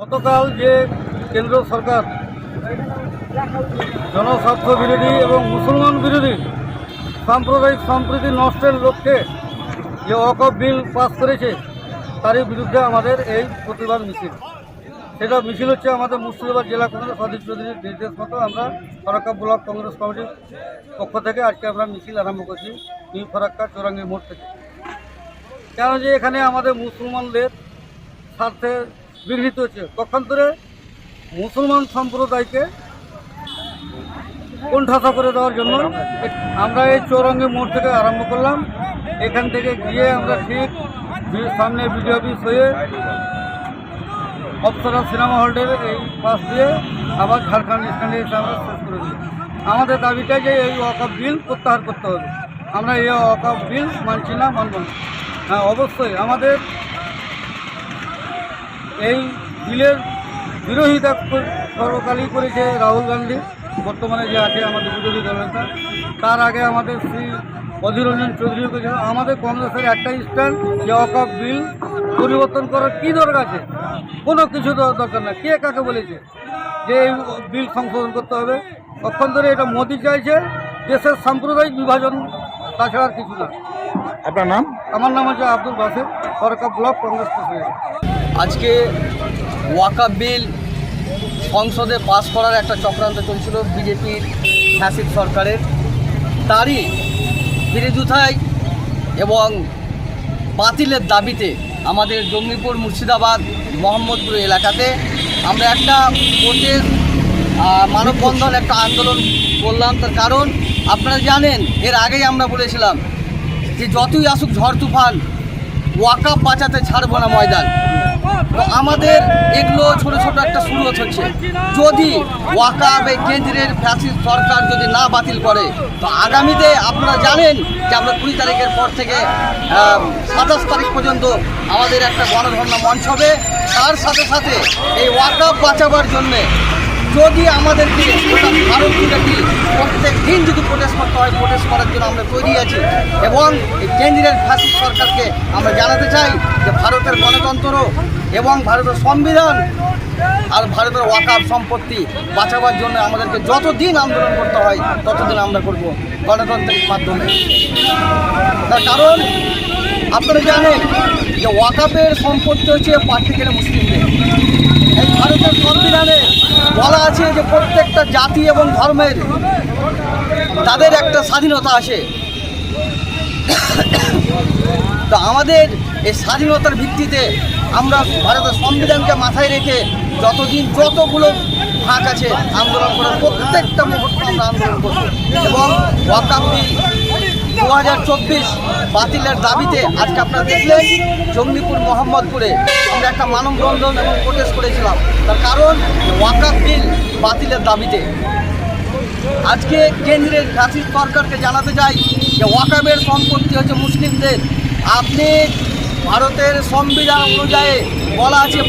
গতকাল যে কেন্দ্র সরকার জনস্বার্থ বিরোধী এবং মুসলমান বিরোধী সাম্প্রদায়িক সম্প্রীতি নষ্টের লক্ষ্যে যে অকপ বিল পাস করেছে, তারই বিরুদ্ধে আমাদের এই প্রতিবাদ মিছিল। সেটা মিছিল হচ্ছে আমাদের মুর্শিদাবাদ জেলা কংগ্রেস সদীপ চৌধুরীর নির্দেশ মতো আমরা ফরাক্কা ব্লক কংগ্রেস কমিটির পক্ষ থেকে আজকে আমরা মিছিল আরম্ভ করছি নিউ ফরাক্কা চৌরাঙ্গি মোড় থেকে। কেন যে এখানে আমাদের মুসলমানদের স্বার্থে বিঘ্নিত হচ্ছে পক্ষান্তরে মুসলমান সম্প্রদায়কে কোণঠাসা করে দেওয়ার জন্য আমরা এই চৌরঙ্গি মোড় থেকে আরম্ভ করলাম। এখান থেকে গিয়ে আমরা ঠিক সামনে বিডিও অফিস হয়ে অপ্সরা সিনেমা হলের এই পাশ দিয়ে আবার ঝাড়খণ্ড স্ট্যান্ডে এসে আমরা শেষ করে দিই আমাদের দাবিটা যে এই ওয়াকআপ বিল প্রত্যাহার করতে হবে। আমরা এই ওয়াকআপ বিল মানছি না, মানব না। হ্যাঁ অবশ্যই আমাদের এই বিলের বিরোধিতা সর্বকালই করেছে রাহুল গান্ধী। বর্তমানে যে আছে আমাদের বিরোধী দলনেতা তার আগে আমাদের শ্রী অধীর রঞ্জন চৌধুরী করেছিল আমাদের কংগ্রেসের একটাই স্ট্যান্ড যে অকপ বিল পরিবর্তন করার কী দরকার আছে? কোনো কিছু দরকার না কে কাকে বলেছে? যে এই বিল সংশোধন করতে হবে। অক্ষন্তরে এটা মোদি চাইছে দেশের সাম্প্রদায়িক বিভাজন তাছাড়া আর কিছু না। আপনার নাম? আমার নাম হচ্ছে আব্দুল বাসির ফরকা ব্লক কংগ্রেস প্রেসিডেন্ট। আজকে ওয়াকা বিল সংসদে পাস করার একটা চক্রান্ত চলছিল বিজেপির শাসিত সরকারের। তারই বিরোধিতায় এবং বাতিলের দাবিতে আমাদের জঙ্গিপুর মুর্শিদাবাদ মোহাম্মদপুর এলাকাতে আমরা একটা আহ, মানববন্ধন একটা আন্দোলন করলাম। তার কারণ আপনারা জানেন এর আগেই আমরা বলেছিলাম যে যতই আসুক ঝড় তুফান ওয়াকাপ বাঁচাতে ছাড়বো না ময়দান। আমাদের এগুলো ছোট ছোট একটা শুরু হচ্ছে। যদি ওয়াকাবে কেন্দ্রের ফ্যাসিস্ট সরকার যদি না বাতিল করে, তো আগামীতে আপনারা জানেন যে আমরা কুড়ি তারিখের পর থেকে সাতাশ তারিখ পর্যন্ত আমাদের একটা গণধর্ণা মঞ্চ হবে। তার সাথে সাথে এই ওয়াকাব বাঁচাবার জন্যে যদি আমাদেরকে গোটা ভারত প্রত্যেক দিন যদি প্রোটেস্ট করতে হয় প্রোটেস্ট করার জন্য আমরা তৈরি আছি। এবং এই কেন্দ্রের ফ্যাসিস্ট সরকারকে আমরা জানাতে চাই যে ভারতের গণতন্ত্র এবং ভারতের সংবিধান আর ভারতের ওয়াকাপ সম্পত্তি বাঁচাবার জন্য আমাদেরকে যতদিন আন্দোলন করতে হয়, ততদিন আমরা করব গণতান্ত্রিক মাধ্যমে। তার কারণ, আপনারা জানেন যে ওয়াকাপের সম্পত্তি হচ্ছে পার্টিকেলে মুসলিমদের। এই ভারতের সংবিধানে বলা আছে যে প্রত্যেকটা জাতি এবং ধর্মের তাদের একটা স্বাধীনতা আছে। তো আমাদের এই স্বাধীনতার ভিত্তিতে আমরা ভারতের সংবিধানকে মাথায় রেখে যতদিন যতগুলো ভাগ আছে আন্দোলন করার প্রত্যেকটা মুহূর্তে আমরা আন্দোলন করব। এবং ওয়াকাপ দু হাজার চব্বিশ বাতিলের দাবিতে আজকে আপনারা দেখলেন জঙ্গিপুর মোহাম্মদপুরে আমরা একটা মানববন্ধন এবং প্রোটেস্ট করেছিলাম। তার কারণ ওয়াকাপ বিল বাতিলের দাবিতে। আজকে কেন্দ্রের ফ্যাসিস্ট সরকারকে জানাতে চাই যে ওয়াকাবের সম্পত্তি হচ্ছে মুসলিমদের। আপনি ভারতের সংবিধান অনুযায়ী বলা আছে